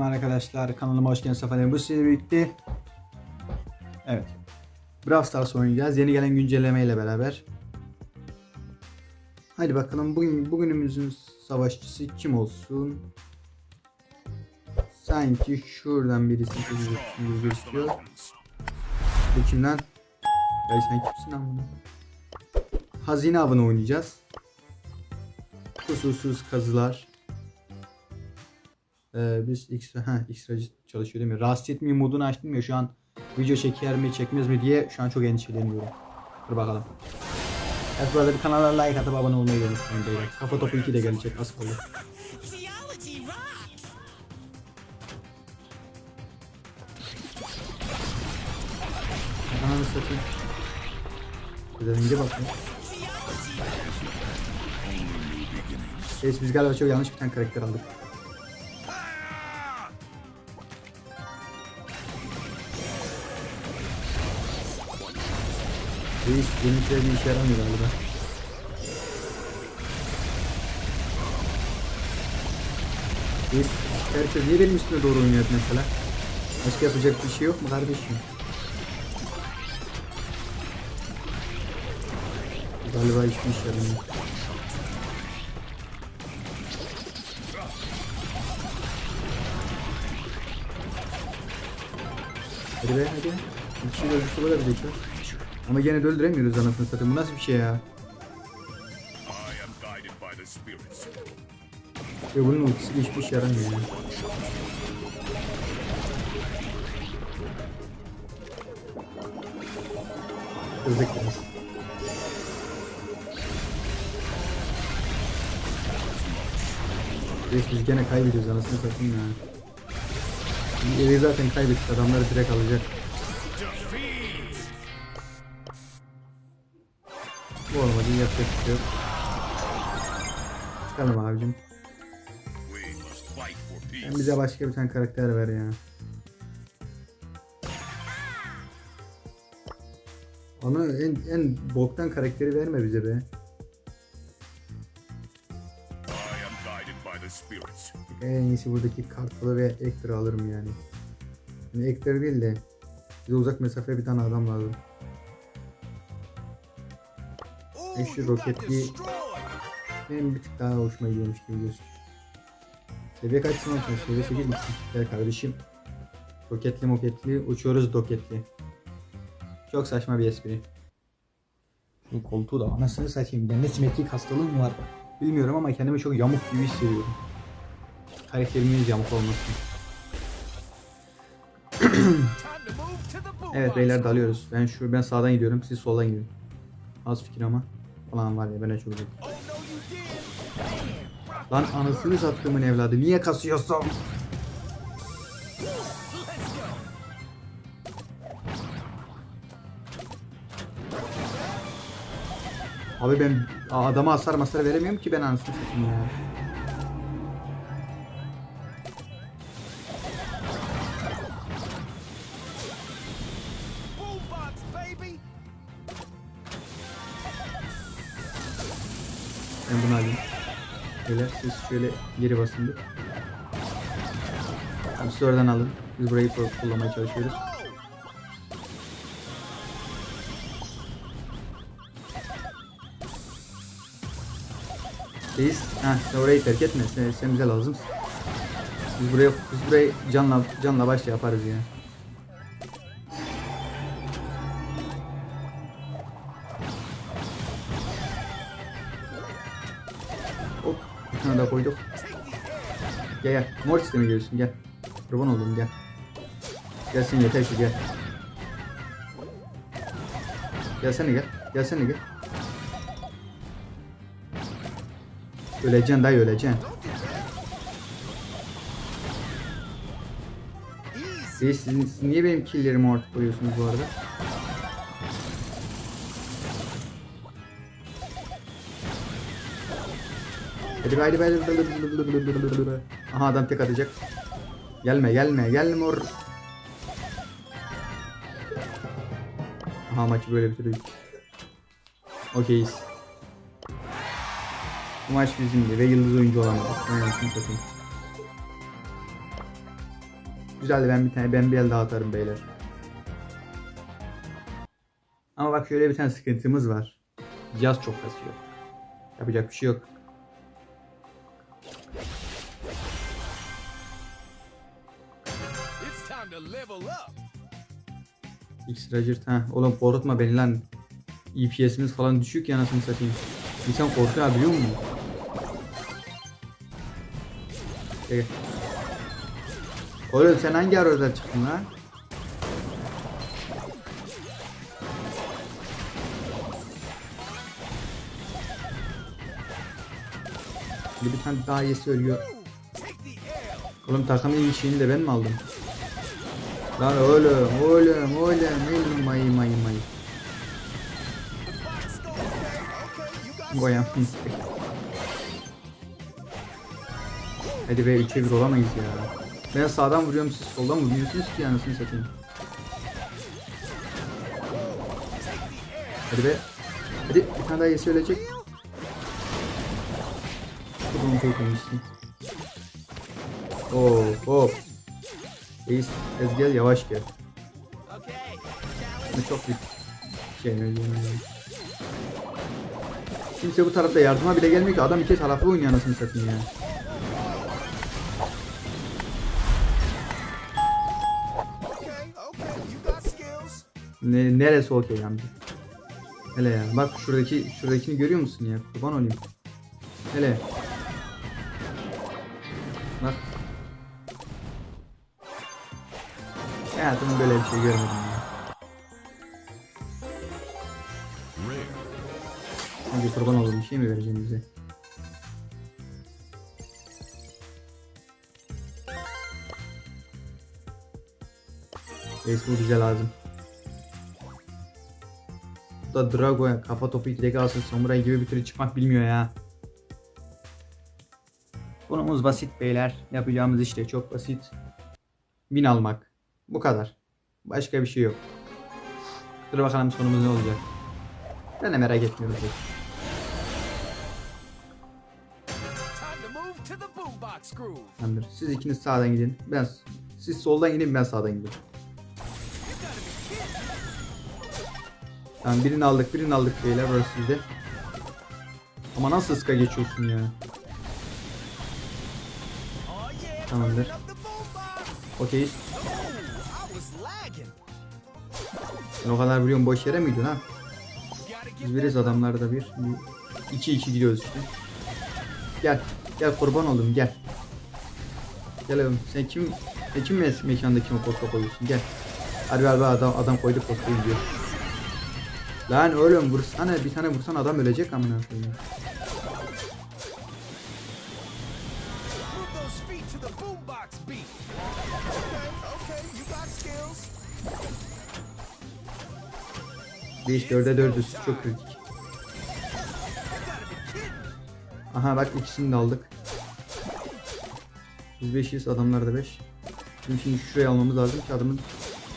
Selamlar arkadaşlar. Kanalıma hoş geldiniz. Sefalar bu sizle birlikte. Evet. Brawl Stars oynayacağız. Yeni gelen güncelleme ile beraber. Hadi bakalım bugün bugünümüzün savaşçısı kim olsun? Sanki şuradan birisi yüzü istiyor. Bu kimden? Ya sen kimsin lan bunu? Hazine avını oynayacağız. Kusursuz kazılar. Ee, biz ekstra, ha ekstra çalışıyor değil mi? Rahatsız etmeyi modunu açtım ya şu an video çeker mi çekmez mi diye şu an çok endişeleniyorum. Dur bakalım. Evet burada bir kanala like atıp abone olmayı unutmayın beyler. Kafa topu 2 de gelecek az kaldı. Ananı satayım. Güzelce bakın. Reis biz galiba çok yanlış bir tane karakter aldık. Reis bir işe yaramıyor galiba. Reis herkes niye benim üstüme doğru oynuyor mesela? Başka yapacak bir şey yok mu kardeşim? Galiba hiçbir iş yaramıyor. Hadi be hadi. Bir kişi öldürse olabilir çok. Ama gene de öldüremiyoruz anasını satayım. Bu nasıl bir şey ya? Ya bunun ultisi hiçbir işe yaramıyor ya. Hızlı. Reis biz gene kaybediyoruz anasını satayım ya. Evi zaten kaybettik adamları direkt alacak. Olmadı yapacak bir şey yok. Çıkalım abicim. Sen bize başka bir tane karakter ver ya. Ona en, en boktan karakteri verme bize be. En iyisi buradaki kartalı ve Ekter'ı alırım yani. yani Ekter değil de bize uzak mesafeye bir tane adam lazım. Got roketli benim bir tık daha hoşuma gidiyormuş gibi gözüküyor. Seviye kaçsın olsun? Seviye 8 misin? Gel kardeşim. Roketli moketli uçuyoruz doketli. Çok saçma bir espri. Şu koltuğu da anasını satayım. Bende simetrik hastalığım var. Bilmiyorum ama kendimi çok yamuk gibi hissediyorum. Karakterimin yamuk olmasın. Evet beyler dalıyoruz. Ben şu ben sağdan gidiyorum. Siz soldan gidin. Az fikir ama. Falan var ya ben çok! Lan anasını sattığımın evladı. Niye kasıyorsun? Abi ben adama hasar masar veremiyorum ki ben anasını satayım ya. Ben bunu alayım. Beyler siz şöyle geri basın bir. Abi siz oradan alın. Biz burayı kullanmaya çalışıyoruz. Reis, ha sen orayı terk etme. Sen, sen bize lazımsın. Biz buraya biz burayı canla canla başla yaparız ya. Bir tane daha koyduk. Gel gel. Mor sisteme geliyorsun gel. Kurban oldum gel. Gelsin yeter ki gel. Gelsene gel. Gelsene gel. Öleceksin dayı öleceksin. Siz, siz niye benim killlerimi ortaya koyuyorsunuz bu arada? Hadi be, hadi be, hadi be. Aha adam tek atacak. Gelme gelme gelme or. Aha maçı böyle bitirdik. Okeyiz. Bu maç bizimdi ve yıldız oyuncu olamadık. Ben yaptım satayım. Güzel ben bir tane ben bir el daha atarım beyler. Ama bak şöyle bir tane sıkıntımız var. Yaz çok kasıyor. Yapacak bir şey yok. It's time to level up. X Roger ha oğlum korkutma beni lan. EPS'imiz falan düşük ya anasını satayım. İnsan korkuyor biliyor musun? Gel. Oğlum sen hangi aradan çıktın lan? Bir tane daha yesi ölüyor. Oğlum takımın iyi şeyini de ben mi aldım? Lan oğlum, oğlum, oğlum, oğlum, may may may. Goyam. Hadi be 3'e 1 olamayız ya. Ben sağdan vuruyorum siz soldan vuruyorsunuz ki anasını satayım. Hadi be. Hadi bir tane daha yesi ölecek. Bunu koymışsın. Oo, hop. Reis, ez gel yavaş gel. Bu çok büyük şey. Kimse bu tarafta yardıma bile gelmiyor ki adam iki taraflı oynuyor anasını satayım ya. Ne, neresi okey yani? Hele ya bak şuradaki şuradakini görüyor musun ya? Kurban olayım. Hele. Hayatımda böyle bir şey görmedim ya. Hadi kurban olayım bir şey mi vereceksin bize? Reis bu bize lazım. Bu da Drago ya kafa topu direkt alsın samuray gibi bir türlü çıkmak bilmiyor ya. Konumuz basit beyler. Yapacağımız işte çok basit. Bin almak. Bu kadar. Başka bir şey yok. Dur bakalım sonumuz ne olacak. Ben de merak etmiyorum. Tamamdır. Siz ikiniz sağdan gidin. Ben siz soldan gidin ben sağdan kidding. Tamam birini aldık birini aldık beyler burası sizde. Ama nasıl ıska geçiyorsun ya? Oh Tamamdır. Okey. Sen o kadar biliyorum boş yere gotta get Biz biriz adamlarda bir. 2 2 gidiyoruz işte. Gel. Gel kurban oldum gel. Gel oğlum sen kim sen kim mes mekanda kime posta koyuyorsun gel. Ver ver adam adam koydu postayı diyor. Lan oğlum vursana bir tane vursan adam ölecek amına koyayım. Değiş 4'e 4'üz çok kritik. Aha bak ikisini de aldık. Biz 5'iz adamlar da 5. Şimdi, şimdi şuraya almamız lazım ki adamın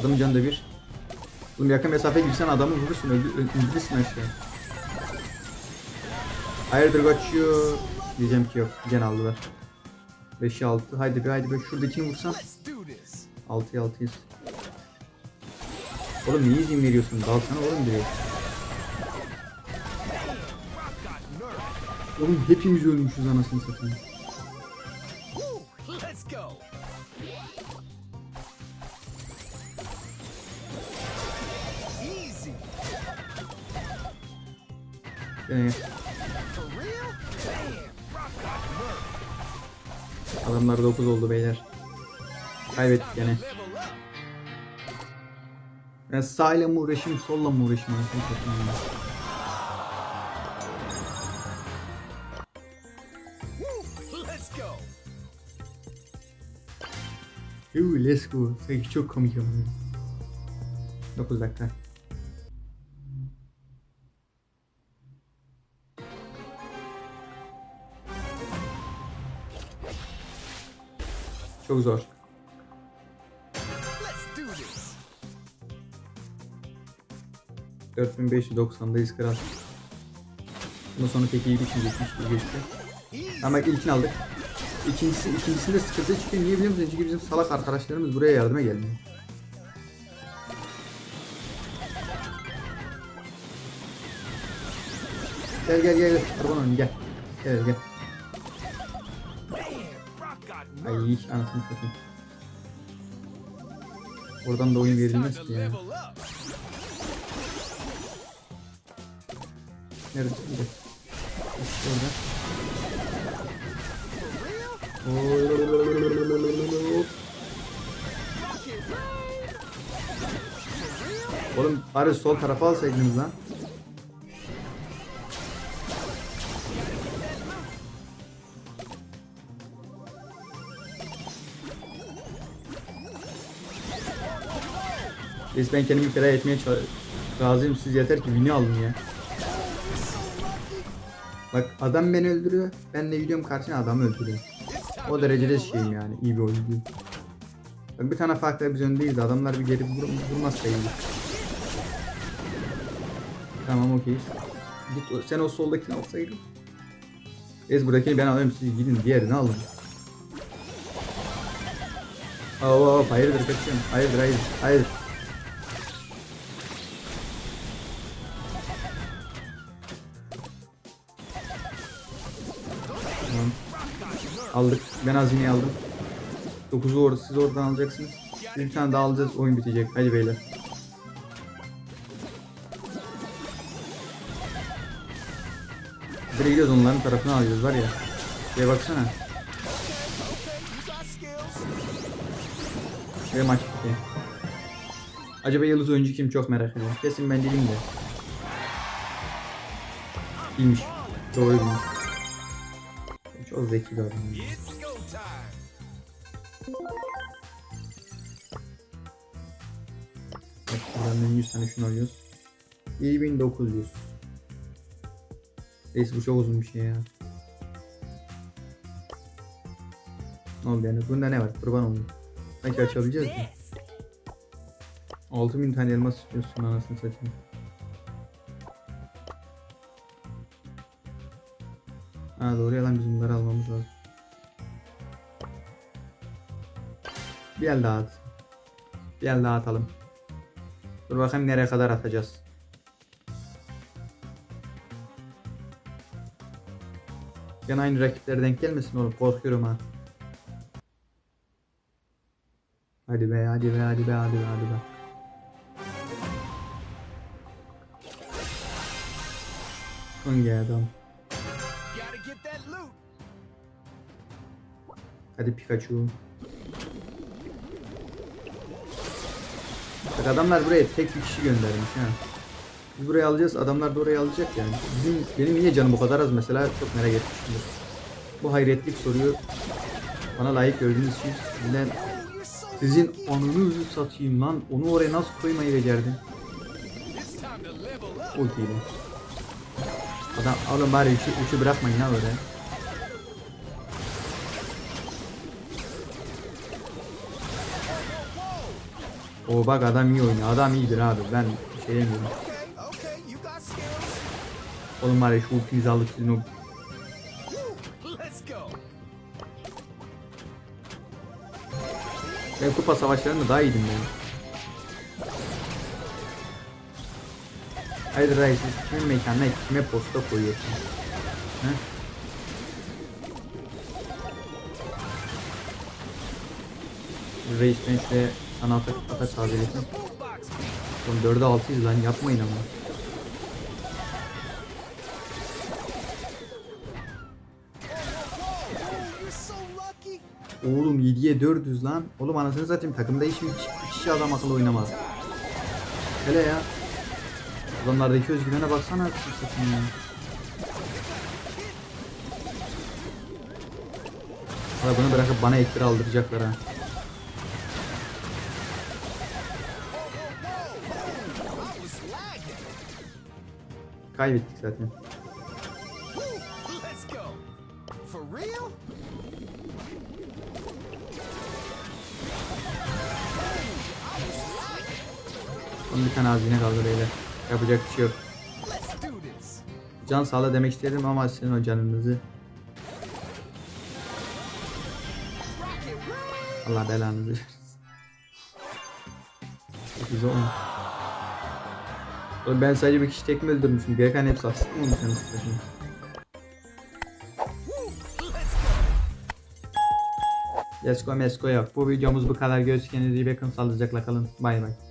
adamın canı da bir. Oğlum yakın mesafe girsen adamı vurursun öldü, öldü- öldürürsün aşağı. Hayırdır kaçıyor. Diyeceğim ki yok. Gene aldılar. 5'e 6. Haydi be haydi be şuradakini vursam. Let's do this. 6'ya 6'yız. Oğlum niye izin veriyorsun? Dalsana oğlum diyor. Oğlum hepimiz ölmüşüz anasını satayım. Nerve. adamlar 9 oldu beyler. Kaybettik gene. Ben sağ ile mi uğraşayım, solla mı uğraşayım? Yoo, let's go. Sanki çok komik ama. 9 dakika. Çok zor. 4590'dayız kral. Bundan sonra pek iyi geçmiş gibi geçti. Ama bak ilkini aldık. İkincisi, ikincisinde sıkıntı çıkıyor. Niye biliyor musun? Çünkü bizim salak arkadaşlarımız buraya yardıma gelmiyor. Gel gel gel. Olayım gel. Gel gel. Ay anasını satayım. Oradan da oyun verilmez ki ya. Nerede? Orada. Oğlum bari sol tarafa alsaydınız lan. Biz ben kendimi feda etmeye razıyım. Siz yeter ki win'i alın ya. Bak adam beni öldürüyor. Ben de gidiyorum karşına adamı öldürüyorum. O derecede şeyim yani. iyi bir oyuncuyum. Bak bir tane farklı biz öndeyiz. Adamlar bir geri vur, vurmazsa iyi. Tamam okeyiz. Git sen o soldakini alsaydın. Ez buradakini ben alayım siz gidin diğerini alın. Hop hop hayırdır kaçıyorum. Hayırdır hayırdır hayırdır. Tamam. Aldık. Ben hazineyi aldım. 9'u orada siz oradan alacaksınız. Bir tane daha alacağız oyun bitecek. Hadi beyler. Direkt gidiyoruz onların tarafını alıyoruz var ya. Şeye baksana. Ve maç bitti. Acaba yıldız oyuncu kim çok merak ediyorum. Kesin ben değilim de. Bilmiş. Doğru. Zeki time. Bak buradan 100 tane şunu alıyoruz. 7900. Neyse bu çok uzun bir şey ya. Ne oldu yani? Bunda ne var? Kurban olayım. Sanki açabileceğiz mi? 6000 tane elmas istiyorsun anasını satayım. Ha doğru yalan bizim bunları almamız lazım. Bir el daha at. Bir el daha atalım. Dur bakayım nereye kadar atacağız. Gene aynı rakipler denk gelmesin oğlum korkuyorum ha. Hadi be hadi be hadi be hadi be hadi be. Hangi adam? Hadi Pikachu. Bak adamlar buraya tek bir kişi göndermiş ha. Biz buraya alacağız, adamlar da oraya alacak yani. Bizim benim niye canım bu kadar az mesela çok merak etmişimdir. Bu hayretlik soruyu bana layık gördüğünüz için sizden sizin anınızı satayım lan. Onu oraya nasıl koymayı becerdin? It's time Adam oğlum bari üçü, üçü bırakmayın ha öyle. O bak adam iyi oynuyor. Adam iyidir abi. Ben şey demiyorum. Oğlum ya şu ultiyi aldık sizin o. Ben kupa savaşlarında daha iyiydim ben. Reis siz kimin mekanına kime posta koyuyorsun? He? Reis ben şuraya sana atak, atak beat. Oğlum 4'e 6'yız lan yapmayın ama. Oğlum 7'ye 400 lan. Oğlum anasını satayım takımda hiç bir kişi adam akıllı oynamaz. Hele ya. Adamlardaki özgüvene baksana. satayım ya. Vay bunu bırakıp bana ektir aldıracaklar ha. Kaybettik zaten. Son bir tane hazine kaldı beyler. Yapacak bir şey yok. Can sağla demek istedim ama sizin o canınızı Allah belanızı versin. 8 10. Oğlum ben sadece bir kişi tekme öldürmüşüm. Geri kalan hepsi asist mi olmuş anasını? Let's go, let's go. Bu videomuz bu kadar. Görüşürüz. Kendinize iyi bakın. Sağlıcakla kalın. Bay bay.